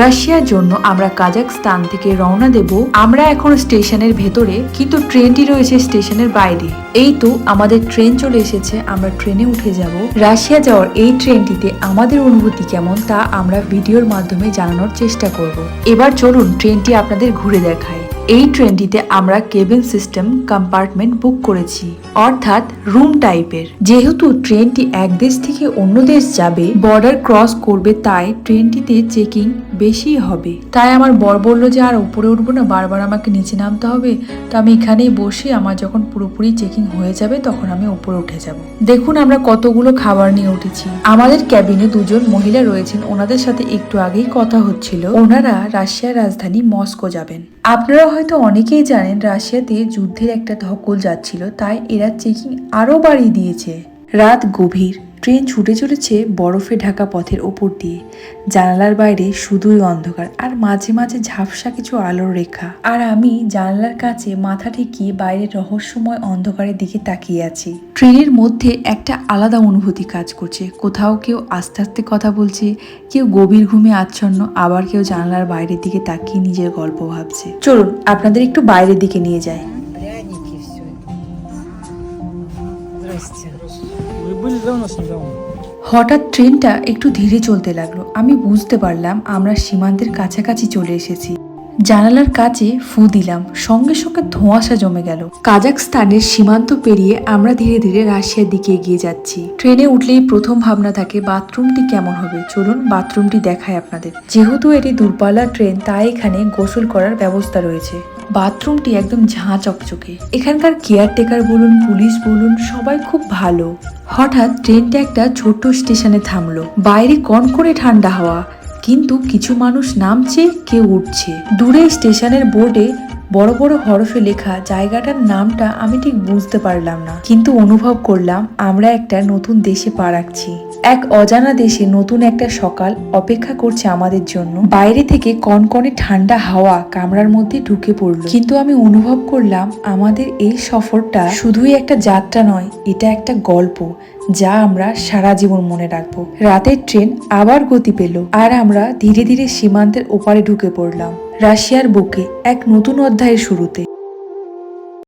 রাশিয়ার জন্য আমরা কাজাকস্তান থেকে রওনা দেব। আমরা এখন স্টেশনের ভেতরে, কিন্তু ট্রেনটি রয়েছে স্টেশনের বাইরে। এই তো আমাদের ট্রেন চলে এসেছে, আমরা ট্রেনে উঠে যাব। রাশিয়া যাওয়ার এই ট্রেনটিতে আমাদের অনুভূতি কেমন তা আমরা ভিডিওর মাধ্যমে জানানোর চেষ্টা করব। এবার চলুন ট্রেনটি আপনাদের ঘুরে দেখায় এই ট্রেনটিতে আমরা কেবিন সিস্টেম কম্পার্টমেন্ট বুক করেছি, অর্থাৎ রুম টাইপের। যেহেতু ট্রেনটি এক দেশ থেকে অন্য দেশ যাবে, বর্ডার ক্রস করবে, তাই ট্রেনটিতে চেকিং বেশি হবে। তাই আমার বর বলল যে, আর উপরে উঠবো না, বারবার আমাকে নিচে নামতে হবে। তো আমি এখানেই বসে আমার যখন পুরোপুরি চেকিং হয়ে যাবে, তখন আমি উপরে উঠে যাব। দেখুন আমরা কতগুলো খাবার নিয়ে উঠেছি। আমাদের ক্যাবিনে দুজন মহিলা রয়েছেন, ওনাদের সাথে একটু আগেই কথা হচ্ছিল। ওনারা রাশিয়ার রাজধানী মস্কো যাবেন। আপনারা হয়তো অনেকেই জানেন রাশিয়াতে যুদ্ধের একটা ধকল যাচ্ছিল, তাই এরা চেকিং আরও বাড়িয়ে দিয়েছে। রাত গভীর। ট্রেন ছুটে চলেছে বরফে ঢাকা পথের ওপর দিয়ে। জানালার বাইরে শুধুই অন্ধকার আর মাঝে মাঝে ঝাপসা কিছু আলোর রেখা। আর আমি জানালার কাছে মাথা ঠেকিয়ে বাইরের রহস্যময় অন্ধকারের দিকে তাকিয়ে আছি। ট্রেনের মধ্যে একটা আলাদা অনুভূতি কাজ করছে। কোথাও কেউ আস্তে আস্তে কথা বলছে, কেউ গভীর ঘুমে আচ্ছন্ন, আবার কেউ জানালার বাইরের দিকে তাকিয়ে নিজের গল্প ভাবছে। চলুন, আপনাদের একটু বাইরের দিকে নিয়ে যায় হঠাৎ ট্রেনটা একটু ধীরে চলতে লাগল। আমি বুঝতে পারলাম আমরা সীমান্তের কাছাকাছি চলে এসেছি। জানালার কাছে ফু দিলাম। সঙ্গে সঙ্গে ধোঁয়াশা জমে গেল। কাজাকস্তানের সীমান্ত পেরিয়ে আমরা ধীরে ধীরে রাশিয়ার দিকে এগিয়ে যাচ্ছি। ট্রেনে উঠলেই প্রথম ভাবনা থাকে, বাথরুমটি কেমন হবে? চলুন বাথরুমটি দেখায় আপনাদের। যেহেতু এটি দূরপাল্লার ট্রেন, তাই এখানে গোসল করার ব্যবস্থা রয়েছে। বাথরুমটি একদম ঝাঁ চকচকে। এখানকার কেয়ারটেকার বলুন, পুলিশ বলুন, সবাই খুব ভালো। হঠাৎ ট্রেনটা একটা ছোট্ট স্টেশনে থামলো। বাইরে কনকনে ঠান্ডা হাওয়া। কিন্তু কিছু মানুষ নামছে, কেউ উঠছে। দূরে স্টেশনের বোর্ডে বড় বড় হরফে লেখা জায়গাটার নামটা আমি ঠিক বুঝতে পারলাম না। কিন্তু অনুভব করলাম, আমরা একটা নতুন দেশে পা রাখছি। এক অজানা দেশে নতুন একটা সকাল অপেক্ষা করছে আমাদের জন্য। বাইরে থেকে কনকনে ঠান্ডা হাওয়া কামরার মধ্যে ঢুকে পড়ল। কিন্তু আমি অনুভব করলাম আমাদের এই সফরটা শুধুই একটা যাত্রা নয়, এটা একটা গল্প যা আমরা সারা জীবন মনে রাখব। রাতের ট্রেন আবার গতি পেল আর আমরা ধীরে ধীরে সীমান্তের ওপারে ঢুকে পড়লাম, রাশিয়ার বুকে এক নতুন অধ্যায়ের শুরুতে।